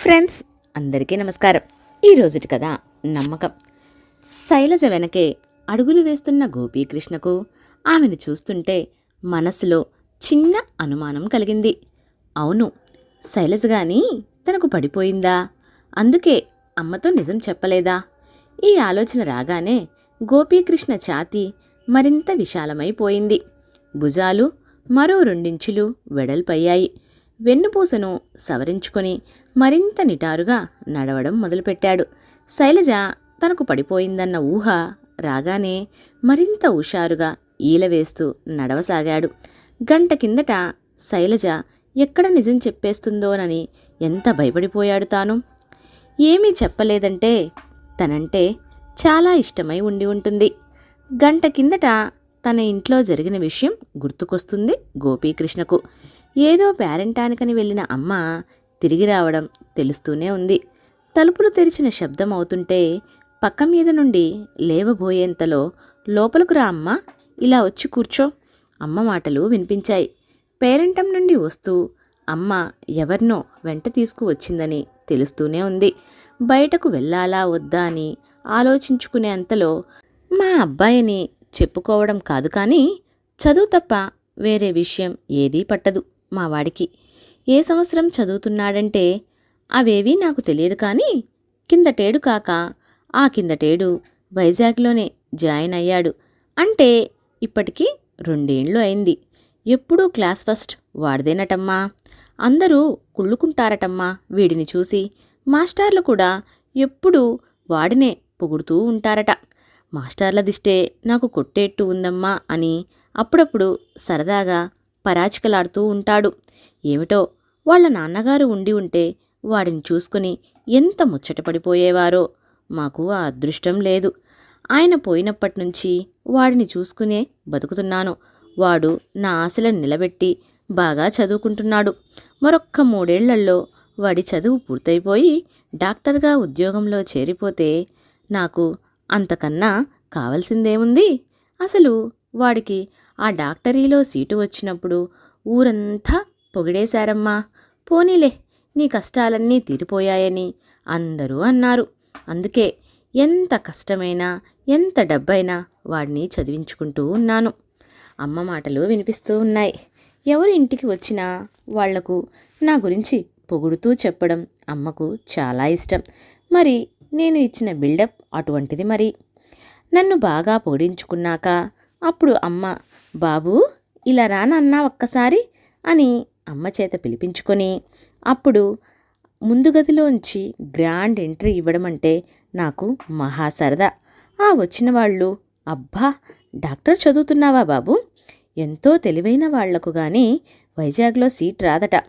Friends అందరికీ నమస్కారం. ఈ రోజుటి కథ నమ్మకం. శైలజ వెనకే అడుగులు వేస్తున్న గోపీకృష్ణకు ఆమెను చూస్తుంటే మనసులో చిన్న అనుమానం కలిగింది. అవును శైలజ గాని తనకు పడిపోయిందా? అందుకే అమ్మతో నిజం చెప్పలేదా? ఈ ఆలోచన రాగానే గోపీకృష్ణ ఛాతీ మరింత విశాలమైపోయింది. భుజాలు మరో రెండించులు వెడల్పయ్యాయి. వెన్నుపూసను సవరించుకొని మరింత నిటారుగా నడవడం మొదలుపెట్టాడు. శైలజ తనకు పడిపోయిందన్న ఊహ రాగానే మరింత హుషారుగా ఈలవేస్తూ నడవసాగాడు. గంట కిందట శైలజ ఎక్కడ నిజం చెప్పేస్తుందోనని ఎంత భయపడిపోయాడు తాను? ఏమీ చెప్పలేదంటే తనంటే చాలా ఇష్టమై ఉండి ఉంటుంది. గంట కిందట తన ఇంట్లో జరిగిన విషయం గుర్తుకొస్తుంది గోపీకృష్ణకు. ఏదో పేరెంటానికని వెళ్ళిన అమ్మ తిరిగి రావడం తెలుస్తూనే ఉంది. తలుపులు తెరిచిన శబ్దం అవుతుంటే పక్క మీద నుండి లేవబోయేంతలో లోపలకు రా అమ్మ ఇలా వచ్చి కూర్చో. అమ్మ మాటలు వినిపించాయి. పేరెంటం నుండి వస్తూ అమ్మ ఎవరినో వెంట తీసుకువచ్చిందని తెలుస్తూనే ఉంది. బయటకు వెళ్ళాలా వద్దా అని ఆలోచించుకునే అంతలో మా అబ్బాయిని చెప్పుకోవడం కాదు కానీ చదువు తప్ప వేరే విషయం ఏదీ పట్టదు. మా వాడికి ఏ సంవత్సరం చదువుతున్నాడంటే అవేవీ నాకు తెలియదు కానీ కిందటేడు కాక ఆ కిందటేడు వైజాగ్లోనే జాయిన్ అయ్యాడు. అంటే ఇప్పటికీ రెండేండ్లు అయింది. ఎప్పుడూ క్లాస్ ఫస్ట్ వాడిదేనటమ్మా. అందరూ కుళ్ళుకుంటారటమ్మా వీడిని చూసి. మాస్టార్లు కూడా ఎప్పుడూ వాడినే పొగుడుతూ ఉంటారట. మాస్టార్ల దిష్టే నాకు కొట్టేట్టు ఉందమ్మా అని అప్పుడప్పుడు సరదాగా పరాచికలాడుతూ ఉంటాడు. ఏమిటో వాళ్ళ నాన్నగారు ఉండి ఉంటే వాడిని చూసుకుని ఎంత ముచ్చటపడిపోయేవారో మాకు ఆ అదృష్టం లేదు. ఆయన పోయినప్పటి నుంచి వాడిని చూసుకునే బతుకుతున్నాను. వాడు నా ఆశలను నిలబెట్టి బాగా చదువుకుంటున్నాడు. మరొక్క మూడేళ్ళలో వాడి చదువు పూర్తయిపోయి డాక్టర్గా ఉద్యోగంలో చేరిపోతే నాకు అంతకన్నా కావలసిందేముంది? అసలు వాడికి ఆ డాక్టరీలో సీటు వచ్చినప్పుడు ఊరంతా పొగిడేశారమ్మా. పోనీలే నీ కష్టాలన్నీ తీరిపోయాయని అందరూ అన్నారు. అందుకే ఎంత కష్టమైనా ఎంత డబ్బైనా వాడిని చదివించుకుంటూ ఉన్నాను. అమ్మ మాటలు వినిపిస్తూ ఉన్నాయి. ఎవరు ఇంటికి వచ్చినా వాళ్ళకు నా గురించి పొగుడుతూ చెప్పడం అమ్మకు చాలా ఇష్టం. మరి నేను ఇచ్చిన బిల్డప్ అటువంటిది మరి? నన్ను బాగా పొగిడించుకున్నాక అప్పుడు అమ్మ బాబూ ఇలా రానన్నా ఒక్కసారి అని అమ్మ చేత పిలిపించుకొని అప్పుడు ముందు గదిలోంచి గ్రాండ్ ఎంట్రీ ఇవ్వడం అంటే నాకు మహా సరదా. ఆ వచ్చిన వాళ్ళు అబ్బా డాక్టర్ చదువుతున్నావా బాబు? ఎంతో తెలివైన వాళ్ళకు కానీ వైజాగ్లో సీట్ రాదట.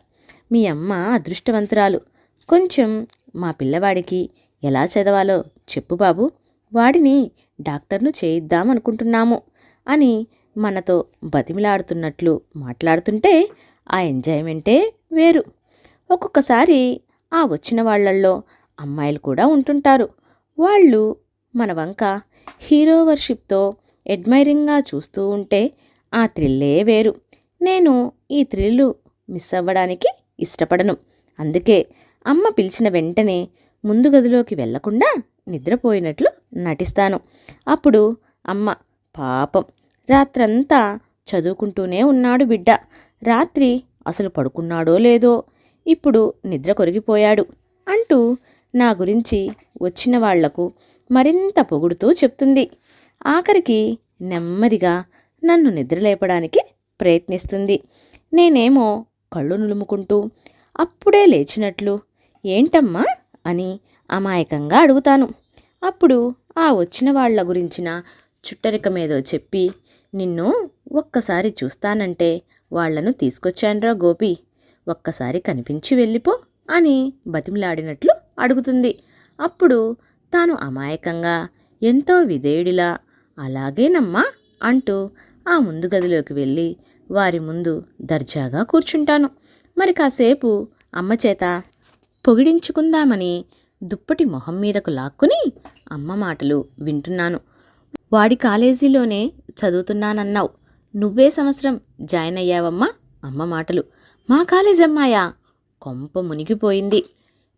మీ అమ్మ అదృష్టవంతురాలు. కొంచెం మా పిల్లవాడికి ఎలా చదవాలో చెప్పు బాబు. వాడిని డాక్టర్ను చేయిద్దామనుకుంటున్నాము అని మనతో బతిమిలాడుతున్నట్లు మాట్లాడుతుంటే ఆ ఎంజాయ్మెంటే వేరు. ఒక్కొక్కసారి ఆ వచ్చిన వాళ్ళల్లో అమ్మాయిలు కూడా ఉంటుంటారు. వాళ్ళు మన వంక హీరో వర్షిప్తో అడ్మైరింగ్గా చూస్తూ ఉంటే ఆ థ్రిల్లే వేరు. నేను ఈ థ్రిల్లు మిస్ అవ్వడానికి ఇష్టపడను. అందుకే అమ్మ పిలిచిన వెంటనే ముందు గదిలోకి వెళ్ళకుండా నిద్రపోయినట్లు నటిస్తాను. అప్పుడు అమ్మ పాపం రాత్రంతా చదువుకుంటూనే ఉన్నాడు బిడ్డ. రాత్రి అసలు పడుకున్నాడో లేదో ఇప్పుడు నిద్ర కొరిగిపోయాడు అంటూ నా గురించి వచ్చిన వాళ్ళకు మరింత పొగుడుతూ చెప్తుంది. ఆఖరికి నెమ్మదిగా నన్ను నిద్రలేపడానికి ప్రయత్నిస్తుంది. నేనేమో కళ్ళు నులుముకుంటూ అప్పుడే లేచినట్లు ఏంటమ్మా అని అమాయకంగా అడుగుతాను. అప్పుడు ఆ వచ్చిన వాళ్ళ గురించిన చుట్టరికమేదో చెప్పి నిన్ను ఒక్కసారి చూస్తానంటే వాళ్ళను తీసుకొచ్చానురా గోపి. ఒక్కసారి కనిపించి వెళ్ళిపో అని బతిమిలాడినట్లు అడుగుతుంది. అప్పుడు తాను అమాయకంగా ఎంతో విధేయుడిలా అలాగేనమ్మా అంటూ ఆ ముందు గదిలోకి వెళ్ళి వారి ముందు దర్జాగా కూర్చుంటాను. మరి కాసేపు అమ్మ చేత పొగిడించుకుందామని దుప్పటి మొహం మీదకు లాక్కుని అమ్మ మాటలు వింటున్నాను. వాడి కాలేజీలోనే చదువుతున్నానన్నావు. నువ్వే సంవత్సరం జాయిన్ అయ్యావమ్మా అమ్మ మాటలు. మా కాలేజ్ అమ్మాయా? కొంప మునిగిపోయింది.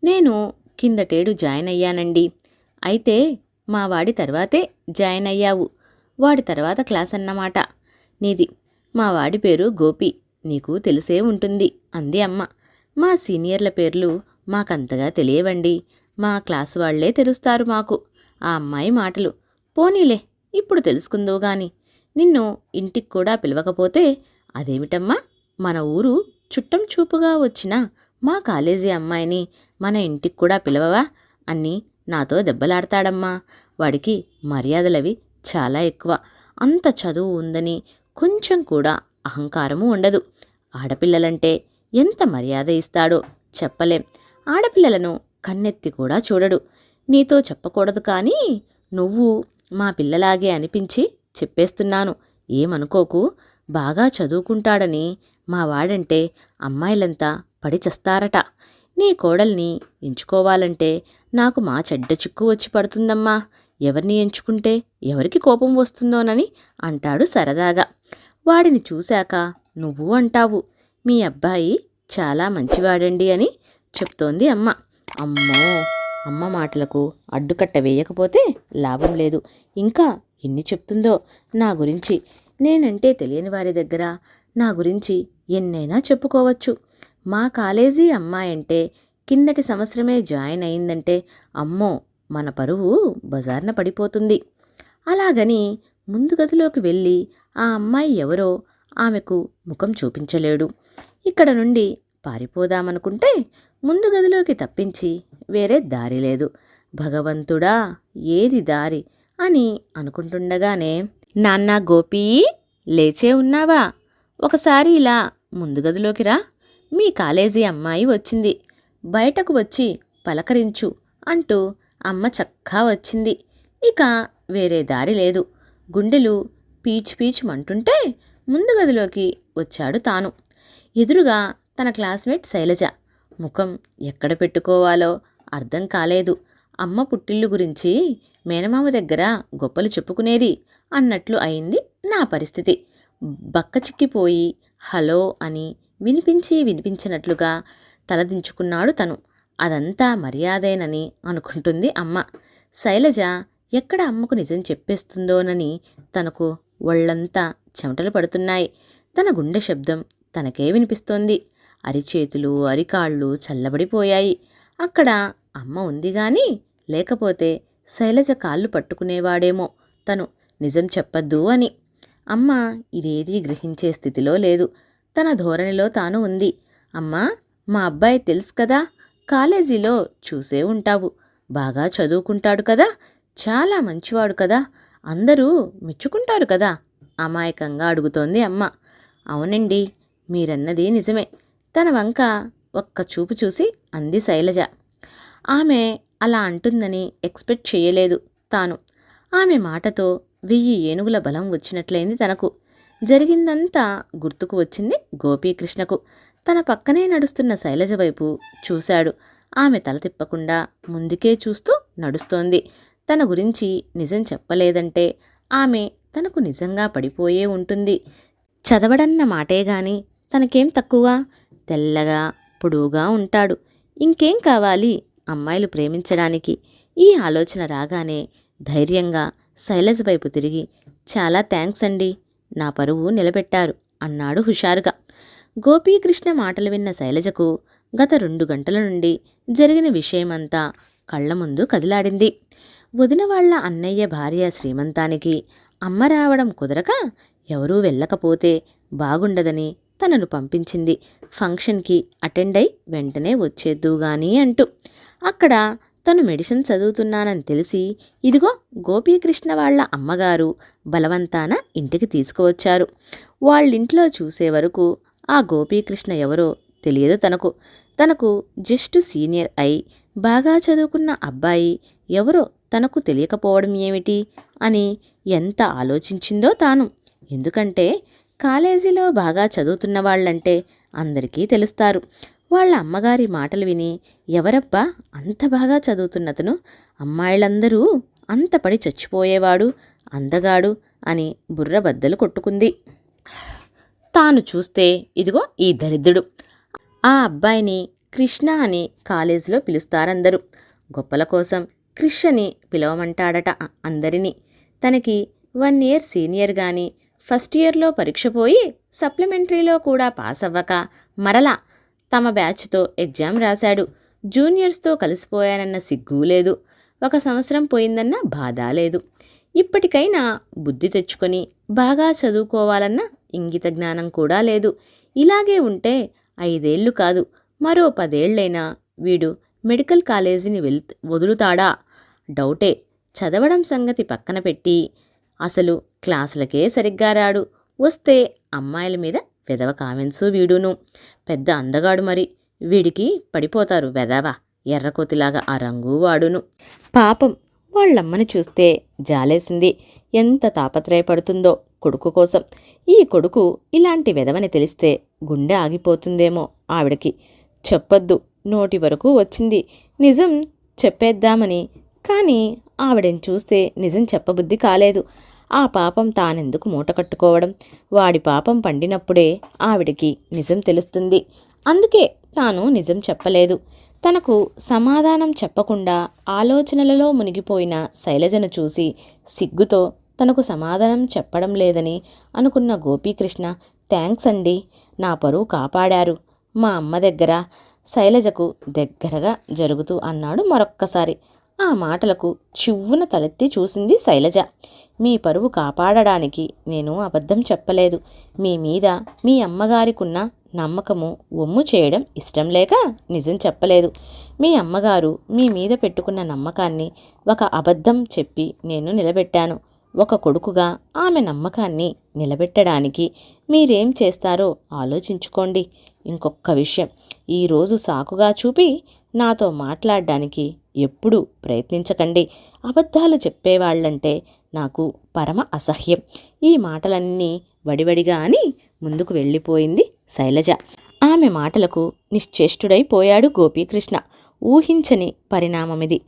నేను కిందటేడు జాయిన్ అయ్యానండి. అయితే మా వాడి తర్వాతే జాయిన్ అయ్యావు. వాడి తర్వాత క్లాస్ అన్నమాట. నీది. మా వాడి పేరు గోపి. నీకు తెలిసే ఉంటుంది అంది అమ్మ. మా సీనియర్ల పేర్లు మాకంతగా తెలియవండి. మా క్లాస్ వాళ్ళే తెలుస్తారు మాకు. ఆ అమ్మాయి మాటలు. పోనీలే ఇప్పుడు తెలుసుకుందో గాని నిన్ను ఇంటికి కూడా పిలవకపోతే అదేమిటమ్మా? మన ఊరు చుట్టం చూపుగా వచ్చిన మా కాలేజీ అమ్మాయిని మన ఇంటికి కూడా పిలవవా? అని నాతో దెబ్బలాడతాడమ్మా. వాడికి మర్యాదలవి చాలా ఎక్కువ. అంత చదువు ఉందని కొంచెం కూడా అహంకారము ఉండదు. ఆడపిల్లలంటే ఎంత మర్యాద ఇస్తాడో చెప్పలేం. ఆడపిల్లలను కన్నెత్తి కూడా చూడడు. నీతో చెప్పకూడదు కానీ నువ్వు మా పిల్లలాగే అనిపించి చెప్పేస్తున్నాను. ఏమనుకోకు? బాగా చదువుకుంటాడని మా వాడంటే అమ్మాయిలంతా పడిచస్తారట నీ కోడల్ని ఎంచుకోవాలంటే నాకు మా చెడ్డ చిక్కు వచ్చి పడుతుందమ్మా. ఎవరిని ఎంచుకుంటే ఎవరికి కోపం వస్తుందోనని అంటాడు సరదాగా. వాడిని చూశాక నువ్వు అంటావు. మీ అబ్బాయి చాలా మంచివాడండి అని చెప్తోంది అమ్మ. అమ్మో! అమ్మ మాటలకు అడ్డుకట్ట వేయకపోతే లాభం లేదు. ఇంకా ఎన్ని చెప్తుందో నా గురించి నేనంటే తెలియని వారి దగ్గర నా గురించి ఎన్నైనా చెప్పుకోవచ్చు. మా కాలేజీ అమ్మాయి అంటే కిందటి సంవత్సరమే జాయిన్ అయిందంటే అమ్మో మన పరువు బజార్న పడిపోతుంది. అలాగని ముందు గదిలోకి వెళ్ళి ఆ అమ్మాయి ఎవరో ఆమెకు ముఖం చూపించలేడు. ఇక్కడ నుండి పారిపోదామనుకుంటే ముందు గదిలోకి తప్పించి వేరే దారి లేదు. భగవంతుడా ఏది దారి? అని అనుకుంటుండగానే నాన్న గోపీ లేచే ఉన్నావా? ఒకసారి ఇలా ముందు గదిలోకి రా. మీ కాలేజీ అమ్మాయి వచ్చింది. బయటకు వచ్చి పలకరించు అంటూ అమ్మ చక్కా వచ్చింది. ఇక వేరే దారి లేదు. గుండెలు పీచు పీచుమంటుంటే ముందు గదిలోకి వచ్చాడు తాను. ఎదురుగా తన క్లాస్మేట్ శైలజ. ముఖం ఎక్కడ పెట్టుకోవాలో అర్థం కాలేదు. అమ్మ పుట్టిల్లు గురించి మేనమామ దగ్గర గొప్పలు చెప్పుకునేది అన్నట్లు అయింది నా పరిస్థితి. బక్క చిక్కిపోయి హలో అని వినిపించి వినిపించినట్లుగా తలదించుకున్నాడు తను. అదంతా మర్యాదేనని అనుకుంటుంది అమ్మ. శైలజ ఎక్కడ అమ్మకు నిజం చెప్పేస్తుందోనని తనకు ఒళ్ళంతా చెమటలు పడుతున్నాయి. తన గుండె శబ్దం తనకే వినిపిస్తోంది. అరిచేతులు అరికాళ్ళు చల్లబడిపోయాయి. అక్కడ అమ్మ ఉందిగాని లేకపోతే శైలజ కాళ్ళు పట్టుకునేవాడేమో తను నిజం చెప్పద్దు అని. అమ్మ ఇదేదీ గ్రహించే స్థితిలో లేదు. తన ధోరణిలో తాను ఉంది. అమ్మా మా అబ్బాయి తెలుసు కదా కాలేజీలో చూసే ఉంటావు. బాగా చదువుకుంటాడు కదా చాలా మంచివాడు కదా అందరూ మెచ్చుకుంటారు కదా అమాయకంగా అడుగుతోంది అమ్మ. అవునండి మీరన్నది నిజమే. తన వంక ఒక్క చూపు చూసి అంది శైలజ. ఆమె అలా అంటుందని ఎక్స్పెక్ట్ చేయలేదు తాను. ఆమె మాటతో వెయ్యి ఏనుగుల బలం వచ్చినట్లయింది తనకు. జరిగిందంతా గుర్తుకు వచ్చింది గోపీకృష్ణకు. తన పక్కనే నడుస్తున్న శైలజ వైపు చూశాడు. ఆమె తల తిప్పకుండా ముందుకే చూస్తూ నడుస్తోంది. తన గురించి నిజం చెప్పలేదంటే ఆమె తనకు నిజంగా పడిపోయే ఉంటుంది. చదవడన్న మాటే గాని తనకేం తక్కువ తెల్లగా పొడువుగా ఉంటాడు. ఇంకేం కావాలి? అమ్మాయిలు ప్రేమించడానికి ఈ ఆలోచన రాగానే ధైర్యంగా శైలజ వైపు తిరిగి చాలా థ్యాంక్స్ అండి నా పరువు నిలబెట్టారు అన్నాడు హుషారుగా. గోపీకృష్ణ మాటలు విన్న శైలజకు గత రెండు గంటల నుండి జరిగిన విషయమంతా కళ్ళ ముందు కదిలాడింది. వదిన వాళ్ళ అన్నయ్య భార్య శ్రీమంతానికి అమ్మ రావడం కుదరక ఎవరూ వెళ్ళకపోతే బాగుండదని తనను పంపించింది. ఫంక్షన్కి అటెండ్ అయి వెంటనే వచ్చేద్దు గాని అంటూ అక్కడ తను మెడిసిన్ చదువుతున్నానని తెలిసి ఇదిగో గోపీకృష్ణ వాళ్ళ అమ్మగారు బలవంతాన ఇంటికి తీసుకువచ్చారు. వాళ్ళింట్లో చూసే వరకు ఆ గోపీకృష్ణ ఎవరో తెలియదు తనకు. తనకు జస్ట్ సీనియర్ అయి బాగా చదువుకున్న అబ్బాయి ఎవరో తనకు తెలియకపోవడం ఏమిటి అని ఎంత ఆలోచించిందో తాను. ఎందుకంటే కాలేజీలో బాగా చదువుతున్న వాళ్ళంటే అందరికీ తెలుస్తారు. వాళ్ళ అమ్మగారి మాటలు విని ఎవరబ్బా అంత బాగా చదువుతున్నతను అమ్మాయిలందరూ అంత పడి చచ్చిపోయేవాడు అందగాడు అని బుర్ర బద్దలు కొట్టుకుంది. తాను చూస్తే ఇదిగో ఈ దరిద్రుడు. ఆ అబ్బాయిని కృష్ణ అని కాలేజీలో పిలుస్తారందరూ. గొప్పల కోసం క్రిష్ అని పిలవమంటాడట అందరినీ. తనకి వన్ ఇయర్ సీనియర్ గాని ఫస్ట్ ఇయర్లో పరీక్ష పోయి సప్లిమెంటరీలో కూడా పాస్ అవ్వక మరలా తమ బ్యాచ్తో ఎగ్జామ్ రాశాడు. జూనియర్స్తో కలిసిపోయానన్న సిగ్గు లేదు. ఒక సంవత్సరం పోయిందన్న బాధ లేదు. ఇప్పటికైనా బుద్ధి తెచ్చుకొని బాగా చదువుకోవాలన్న ఇంగిత జ్ఞానం కూడా లేదు. ఇలాగే ఉంటే ఐదేళ్ళు కాదు మరో పదేళ్ళైనా వీడు మెడికల్ కాలేజీని వెల్ వదులుతాడా? డౌటే. చదవడం సంగతి పక్కన పెట్టి అసలు క్లాసులకే సరిగ్గా రాడు. వస్తే అమ్మాయిల మీద విధవ కామెంట్సు వీడును. పెద్ద అందగాడు మరి. వీడికి పడిపోతారు వెధవ ఎర్రకోతిలాగా ఆ రంగు వాడును. పాపం వాళ్ళమ్మని చూస్తే జాలేసింది. ఎంత తాపత్రయపడుతుందో కొడుకు కోసం. ఈ కొడుకు ఇలాంటి వెదవని తెలిస్తే గుండె ఆగిపోతుందేమో ఆవిడకి. చెప్పొద్దు. నోటి వరకు వచ్చింది. నిజం చెప్పేద్దామని. కానీ ఆవిడని చూస్తే నిజం చెప్పబుద్ధి కాలేదు. ఆ పాపం తానెందుకు మూట కట్టుకోవడం? వాడి పాపం పండినప్పుడే ఆవిడకి నిజం తెలుస్తుంది. అందుకే తాను నిజం చెప్పలేదు. తనకు సమాధానం చెప్పకుండా ఆలోచనలలో మునిగిపోయిన శైలజను చూసి సిగ్గుతో తనకు సమాధానం చెప్పడం లేదని అనుకున్న గోపీకృష్ణ థ్యాంక్స్ అండి నా పరువు కాపాడారు. మా అమ్మ దగ్గర శైలజకు దగ్గరగా జరుగుతూ అన్నాడు మరొక్కసారి. ఆ మాటలకు చివ్వున తలెత్తి చూసింది శైలజ. మీ పరువు కాపాడడానికి నేను అబద్ధం చెప్పలేదు. మీ మీద మీ అమ్మగారికున్న నమ్మకము ఒమ్ము చేయడం ఇష్టం లేక నిజం చెప్పలేదు. మీ అమ్మగారు మీ మీద పెట్టుకున్న నమ్మకాన్ని ఒక అబద్ధం చెప్పి నేను నిలబెట్టాను. ఒక కొడుకుగా ఆమె నమ్మకాన్ని నిలబెట్టడానికి మీరేం చేస్తారో ఆలోచించుకోండి. ఇంకొక విషయం. ఈరోజు సాకుగా చూపి నాతో మాట్లాడడానికి ఎప్పుడూ ప్రయత్నించకండి. అబద్ధాలు చెప్పేవాళ్ళంటే నాకు పరమ అసహ్యం. ఈ మాటలన్నీ వడివడిగా అని ముందుకు వెళ్ళిపోయింది శైలజ. ఆమె మాటలకు నిశ్చేష్టుడైపోయాడు గోపీకృష్ణ. ఊహించని పరిణామమిది.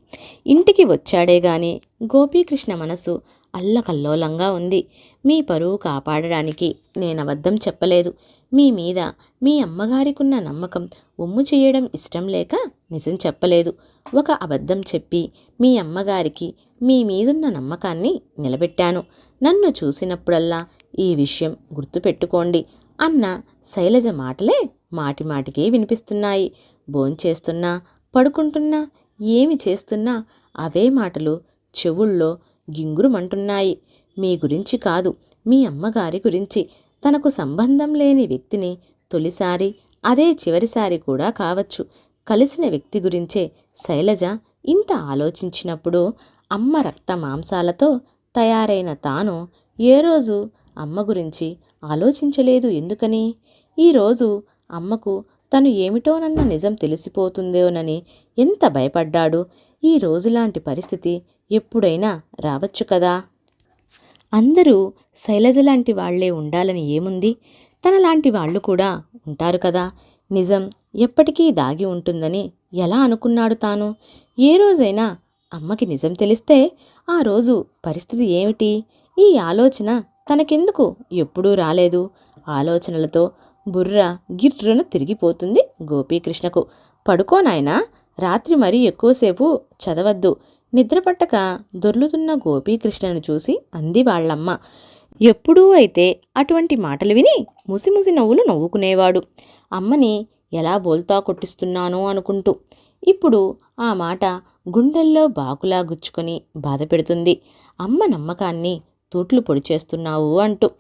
ఇంటికి వచ్చాడే గాని గోపీకృష్ణ మనసు అల్లకల్లోలంగా ఉంది. మీ పరువు కాపాడడానికి నేను అబద్ధం చెప్పలేదు. మీ మీద మీ అమ్మగారికున్న నమ్మకం ఒమ్ము చేయడం ఇష్టం లేక నిజం చెప్పలేదు. ఒక అబద్ధం చెప్పి మీ అమ్మగారికి మీ మీదున్న నమ్మకాన్ని నిలబెట్టాను. నన్ను చూసినప్పుడల్లా ఈ విషయం గుర్తుపెట్టుకోండి అన్న శైలజ మాటలే మాటిమాటికి వినిపిస్తున్నాయి. భోంచేస్తున్నా పడుకుంటున్నా ఏమి చేస్తున్నా అవే మాటలు చెవుల్లో గింగురుమంటున్నాయి. మీ గురించి కాదు మీ అమ్మగారి గురించి తనకు సంబంధం లేని వ్యక్తిని తొలిసారి అదే చివరిసారి కూడా కావచ్చు. కలిసిన వ్యక్తి గురించే శైలజ ఇంత ఆలోచించినప్పుడు అమ్మ రక్త మాంసాలతో తయారైన తాను ఏ రోజు అమ్మ గురించి ఆలోచించలేదు ఎందుకని? ఈరోజు అమ్మకు తను ఏమిటోనన్న నిజం తెలిసిపోతుందోనని ఎంత భయపడ్డాడు? ఈ రోజులాంటి పరిస్థితి ఎప్పుడైనా రావచ్చు కదా? అందరూ శైలజ లాంటి వాళ్ళే ఉండాలని ఏముంది? తనలాంటి వాళ్ళు కూడా ఉంటారు కదా. నిజం ఎప్పటికీ దాగి ఉంటుందని ఎలా అనుకున్నాడు తాను? ఏ రోజైనా అమ్మకి నిజం తెలిస్తే ఆ రోజు పరిస్థితి ఏమిటి? ఈ ఆలోచన తనకెందుకు? ఎప్పుడూ రాలేదు. ఆలోచనలతో బుర్ర గిర్రున తిరిగిపోతుంది గోపీకృష్ణకు. పడుకోనాయనా రాత్రి మరీ ఎక్కువసేపు చదవద్దు. నిద్రపట్టక దొర్లుతున్న గోపీకృష్ణను చూసి అంది వాళ్ళమ్మ. ఎప్పుడూ అయితే అటువంటి మాటలు విని ముసిముసి నవ్వులు నవ్వుకునేవాడు. అమ్మని ఎలా బోల్తా కొట్టిస్తున్నానో అనుకుంటూ. ఇప్పుడు ఆ మాట గుండెల్లో బాకులా గుచ్చుకొని బాధ పెడుతుంది. అమ్మ నమ్మకాన్ని తూట్లు పొడి చేస్తున్నావు అంటూ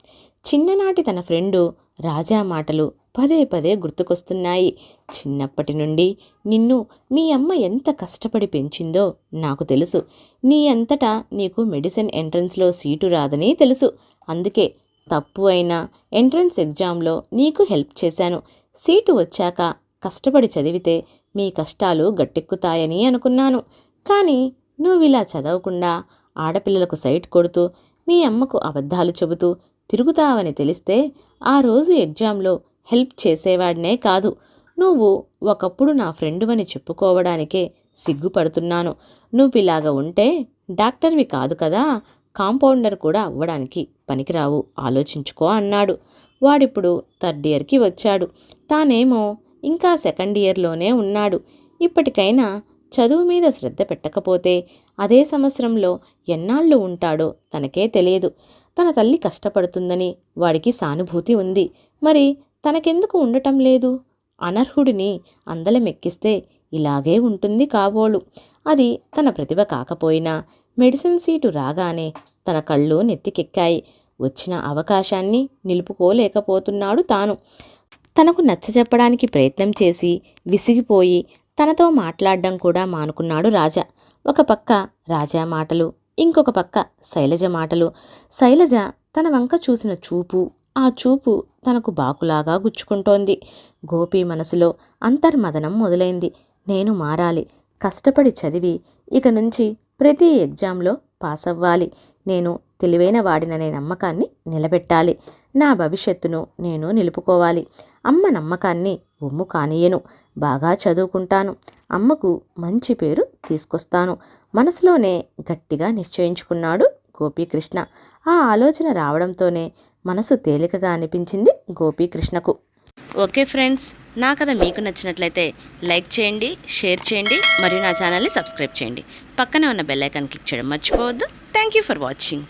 చిన్ననాటి తన ఫ్రెండు రాజా మాటలు పదే పదే గుర్తుకొస్తున్నాయి. చిన్నప్పటి నుండి నిన్ను మీ అమ్మ ఎంత కష్టపడి పెంచిందో నాకు తెలుసు. నీ అంతటా నీకు మెడిసిన్ ఎంట్రన్స్లో సీటు రాదని తెలుసు. అందుకే తప్పు అయినా ఎంట్రన్స్ ఎగ్జామ్లో నీకు హెల్ప్ చేశాను. సీటు వచ్చాక కష్టపడి చదివితే మీ కష్టాలు గట్టెక్కుతాయని అనుకున్నాను. కానీ నువ్విలా చదవకుండా ఆడపిల్లలకు సైట్ కొడుతూ మీ అమ్మకు అబద్ధాలు చెబుతూ తిరుగుతావని తెలిస్తే ఆ రోజు ఎగ్జామ్లో హెల్ప్ చేసేవాడినే కాదు. నువ్వు ఒకప్పుడు నా ఫ్రెండువని చెప్పుకోవడానికే సిగ్గుపడుతున్నాను. నువ్విలాగ ఉంటే డాక్టర్వి కాదు కదా కాంపౌండర్ కూడా అవ్వడానికి పనికిరావు. ఆలోచించుకో అన్నాడు. వాడిప్పుడు థర్డ్ ఇయర్కి వచ్చాడు. తానేమో ఇంకా సెకండ్ ఇయర్లోనే ఉన్నాడు. ఇప్పటికైనా చదువు మీద శ్రద్ధ పెట్టకపోతే అదే సంవత్సరంలో ఎన్నాళ్ళు ఉంటాడో తనకే తెలియదు. తన తల్లి కష్టపడుతుందని వాడికి సానుభూతి ఉంది. మరి తనకెందుకు ఉండటం లేదు? అనర్హుడిని అందలమెక్కిస్తే ఇలాగే ఉంటుంది కాబోలు. అది తన ప్రతిభ కాకపోయినా మెడిసిన్ సీటు రాగానే తన కళ్ళు నెత్తికెక్కాయి. వచ్చిన అవకాశాన్ని నిలుపుకోలేకపోతున్నాడు తాను. తనకు నచ్చజెప్పడానికి ప్రయత్నం చేసి విసిగిపోయి తనతో మాట్లాడడం కూడా మానుకున్నాడు రాజా. ఒక పక్క రాజా మాటలు ఇంకొక పక్క శైలజ మాటలు. శైలజ తన వంక చూసిన చూపు ఆ చూపు తనకు బాకులాగా గుచ్చుకుంటోంది. గోపి మనసులో అంతర్మదనం మొదలైంది. నేను మారాలి. కష్టపడి చదివి ఇక నుంచి ప్రతి ఎగ్జామ్లో పాస్ అవ్వాలి నేను తెలివైన వాడిననే నమ్మకాన్ని నిలబెట్టాలి. నా భవిష్యత్తును నేను నిలుపుకోవాలి. అమ్మ నమ్మకాన్ని ఒమ్ము కానియను బాగా చదువుకుంటాను. అమ్మకు మంచి పేరు తీసుకొస్తాను. మనసులోనే గట్టిగా నిశ్చయించుకున్నాడు గోపీకృష్ణ. ఆ ఆలోచన రావడంతోనే మనసు తేలికగా అనిపించింది గోపీకృష్ణకు. ఓకే ఫ్రెండ్స్ నా కథ మీకు నచ్చినట్లయితే లైక్ చేయండి షేర్ చేయండి మరియు నా ఛానల్ని సబ్స్క్రైబ్ చేయండి. పక్కనే ఉన్న బెల్ ఐకాన్ క్లిక్ చేయడం మర్చిపోవద్దు. Thank you for watching.